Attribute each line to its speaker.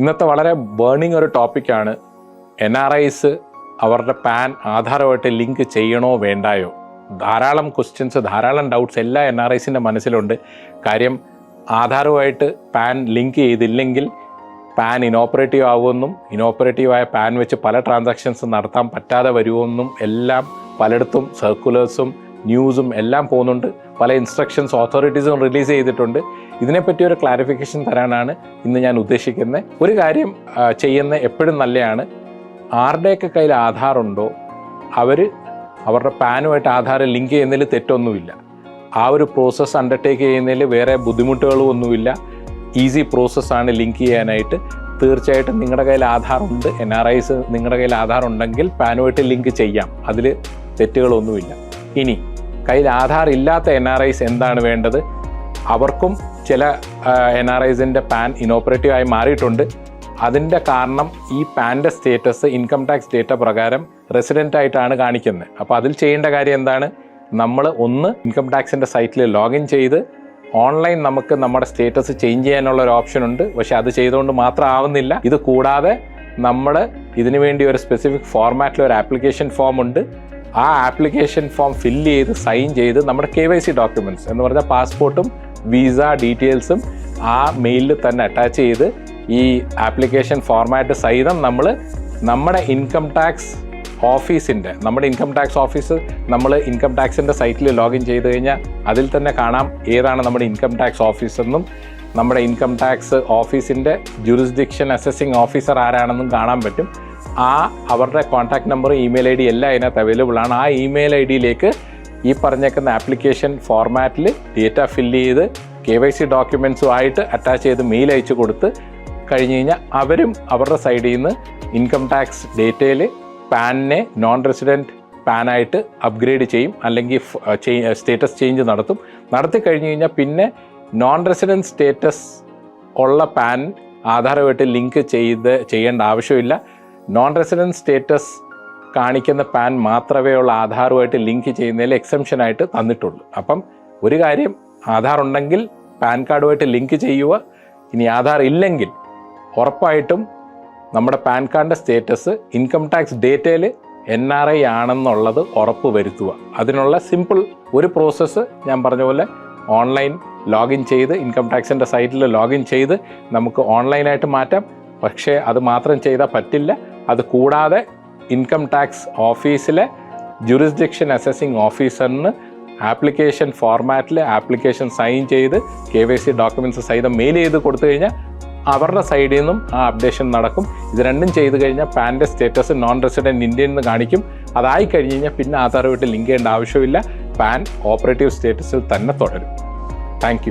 Speaker 1: ഇന്നത്തെ വളരെ ബേണിംഗ് ഒരു ടോപ്പിക്കാണ് എൻ ആർ ഐസ് അവരുടെ പാൻ ആധാരമായിട്ട് ലിങ്ക് ചെയ്യണോ വേണ്ടായോ? ധാരാളം ക്വസ്റ്റ്യൻസ് ധാരാളം ഡൗട്ട്സ് എല്ലാ എൻ ആർ ഐസിന്റെ മനസ്സിലുണ്ട്. കാര്യം ആധാരവുമായിട്ട് പാൻ ലിങ്ക് ചെയ്തില്ലെങ്കിൽ പാൻ ഇനോപ്പറേറ്റീവ് ആകുമെന്നും ഇനോപ്പറേറ്റീവായ പാൻ വെച്ച് പല ട്രാൻസാക്ഷൻസ് നടത്താൻ പറ്റാതെ വരുമെന്നും എല്ലാം പലയിടത്തും സർക്കുലേഴ്സും ന്യൂസും എല്ലാം പോകുന്നുണ്ട്. പല ഇൻസ്ട്രക്ഷൻസ് ഓത്തോറിറ്റീസും റിലീസ് ചെയ്തിട്ടുണ്ട്. ഇതിനെപ്പറ്റി ഒരു ക്ലാരിഫിക്കേഷൻ തരാനാണ് ഇന്ന് ഞാൻ ഉദ്ദേശിക്കുന്നത് ഒരു കാര്യം ചെയ്യുന്ന എപ്പോഴും നല്ലതാണ് ആരുടെയൊക്കെ കയ്യിൽ ആധാറുണ്ടോ അവർ അവരുടെ പാനുമായിട്ട് ആധാർ ലിങ്ക് ചെയ്യുന്നതിൽ തെറ്റൊന്നുമില്ല. ആ ഒരു പ്രോസസ്സ് അണ്ടർടേക്ക് ചെയ്യുന്നതിൽ വേറെ ബുദ്ധിമുട്ടുകളും ഒന്നുമില്ല. ഈസി പ്രോസസ്സാണ് ലിങ്ക് ചെയ്യാനായിട്ട്. തീർച്ചയായിട്ടും നിങ്ങളുടെ കയ്യിൽ ആധാർ ഉണ്ട്. എൻ ആർ ഐസ് നിങ്ങളുടെ കയ്യിൽ ആധാർ ഉണ്ടെങ്കിൽ പാനുമായിട്ട് ലിങ്ക് ചെയ്യാം. അതിൽ തെറ്റുകളൊന്നുമില്ല. ഇനി കയ്യിൽ ആധാർ ഇല്ലാത്ത എൻ ആർ ഐസ് എന്താണ് വേണ്ടത്? അവർക്കും ചില എൻ ആർ ഐസിന്റെ പാൻ ഇനോപ്പറേറ്റീവ് ആയി മാറിയിട്ടുണ്ട്. അതിന്റെ കാരണം ഈ പാന്റെ സ്റ്റേറ്റസ് ഇൻകം ടാക്സ് ഡേറ്റ പ്രകാരം റെസിഡന്റ് ആയിട്ടാണ് കാണിക്കുന്നത്. അപ്പോൾ അതിൽ ചെയ്യേണ്ട കാര്യം എന്താണ്? നമ്മൾ ഒന്ന് ഇൻകം ടാക്സിന്റെ സൈറ്റിൽ ലോഗിൻ ചെയ്ത് ഓൺലൈൻ നമുക്ക് നമ്മുടെ സ്റ്റേറ്റസ് ചേഞ്ച് ചെയ്യാനുള്ള ഒരു ഓപ്ഷൻ ഉണ്ട്. പക്ഷേ അത് ചെയ്തുകൊണ്ട് മാത്രം ആവുന്നില്ല. ഇത് കൂടാതെ നമ്മൾ ഇതിനു വേണ്ടി ഒരു സ്പെസിഫിക് ഫോർമാറ്റിൽ ഒരു ആപ്ലിക്കേഷൻ ഫോം ഉണ്ട്. ആ ആപ്ലിക്കേഷൻ ഫോം ഫില്ല് ചെയ്ത് സൈൻ ചെയ്ത് നമ്മുടെ കെ വൈ സി ഡോക്യുമെന്റ്സ് എന്ന് പറഞ്ഞാൽ പാസ്പോർട്ടും വിസ ഡീറ്റെയിൽസും ആ മെയിലിൽ തന്നെ അറ്റാച്ച് ചെയ്ത് ഈ ആപ്ലിക്കേഷൻ ഫോർമാറ്റ് സഹിതം നമ്മൾ നമ്മുടെ ഇൻകം ടാക്സ് ഓഫീസിന്റെ നമ്മുടെ ഇൻകം ടാക്സ് ഓഫീസ് നമ്മൾ ഇൻകം ടാക്സിന്റെ സൈറ്റിൽ ലോഗിൻ ചെയ്ത് കഴിഞ്ഞാൽ അതിൽ തന്നെ കാണാം ഏതാണ് നമ്മുടെ ഇൻകം ടാക്സ് ഓഫീസെന്നും നമ്മുടെ ഇൻകം ടാക്സ് ഓഫീസിന്റെ ജുറിസ്ഡിക്ഷൻ അസസിങ് ഓഫീസർ ആരാണെന്നും കാണാൻ പറ്റും. ആ അവരുടെ കോൺടാക്ട് നമ്പറും ഇമെയിൽ ഐ ഡി എല്ലാം അതിനകത്ത് അവൈലബിൾ ആണ്. ആ ഇമെയിൽ ഐ ഡിയിലേക്ക് ഈ പറഞ്ഞേക്കുന്ന ആപ്ലിക്കേഷൻ ഫോർമാറ്റിൽ ഡേറ്റ ഫിൽ ചെയ്ത് കെ വൈ സി ഡോക്യുമെൻസുമായിട്ട് അറ്റാച്ച് ചെയ്ത് മെയിൽ അയച്ചു കൊടുത്ത് കഴിഞ്ഞ് കഴിഞ്ഞാൽ അവരും അവരുടെ സൈഡിൽ നിന്ന് ഇൻകം ടാക്സ് ഡേറ്റയിൽ പാനിനെ നോൺ റെസിഡന്റ് പാനായിട്ട് അപ്ഗ്രേഡ് ചെയ്യും അല്ലെങ്കിൽ സ്റ്റേറ്റസ് ചേഞ്ച് നടത്തും. നടത്തി കഴിഞ്ഞ് കഴിഞ്ഞാൽ പിന്നെ നോൺ റെസിഡന്റ് സ്റ്റേറ്റസ് ഉള്ള പാൻ ആധാരമായിട്ട് ലിങ്ക് ചെയ്ത് ചെയ്യേണ്ട ആവശ്യമില്ല. നോൺ റെസിഡന്റ് സ്റ്റേറ്റസ് കാണിക്കുന്ന പാൻ മാത്രമേ ഉള്ള ആധാറുമായിട്ട് ലിങ്ക് ചെയ്യുന്നതിൽ എക്സംഷനായിട്ട് തന്നിട്ടുള്ളൂ. അപ്പം ഒരു കാര്യം ആധാർ ഉണ്ടെങ്കിൽ പാൻ കാർഡുമായിട്ട് ലിങ്ക് ചെയ്യുക. ഇനി ആധാർ ഇല്ലെങ്കിൽ ഉറപ്പായിട്ടും നമ്മുടെ പാൻ കാർഡിന്റെ സ്റ്റേറ്റസ് ഇൻകം ടാക്സ് ഡേറ്റയിൽ എൻ ആർ ഐ ആണെന്നുള്ളത് ഉറപ്പ് വരുത്തുക അതിനുള്ള സിമ്പിൾ ഒരു പ്രോസസ്സ് ഞാൻ പറഞ്ഞ പോലെ ഓൺലൈൻ ലോഗിൻ ചെയ്ത് ഇൻകം ടാക്സിന്റെ സൈറ്റിൽ ലോഗിൻ ചെയ്ത് നമുക്ക് ഓൺലൈനായിട്ട് മാറ്റാം. പക്ഷേ അത് മാത്രം ചെയ്താൽ പറ്റില്ല. അത് കൂടാതെ ഇൻകം ടാക്സ് ഓഫീസിലെ ജുറിസ്ഡിക്ഷൻ അസസിങ് ഓഫീസറിന് ആപ്ലിക്കേഷൻ ഫോർമാറ്റിൽ ആപ്ലിക്കേഷൻ സൈൻ ചെയ്ത് കെ വൈ സി ഡോക്യുമെന്റ്സ് സഹിതം മെയിൽ ചെയ്ത് കൊടുത്തു കഴിഞ്ഞാൽ അവരുടെ സൈഡിൽ നിന്നും ആ അപ്ഡേഷൻ നടക്കും. ഇത് രണ്ടും ചെയ്ത് കഴിഞ്ഞാൽ പാന്റെ സ്റ്റേറ്റസ് നോൺ റെസിഡന്റ് ഇന്ത്യയിൽ നിന്ന് കാണിക്കും. അതായി കഴിഞ്ഞ് കഴിഞ്ഞാൽ പിന്നെ ആധാറുമായിട്ട് ലിങ്ക് ചെയ്യേണ്ട ആവശ്യമില്ല. പാൻ ഓപ്പറേറ്റീവ് സ്റ്റേറ്റസിൽ തന്നെ തുടരും. താങ്ക്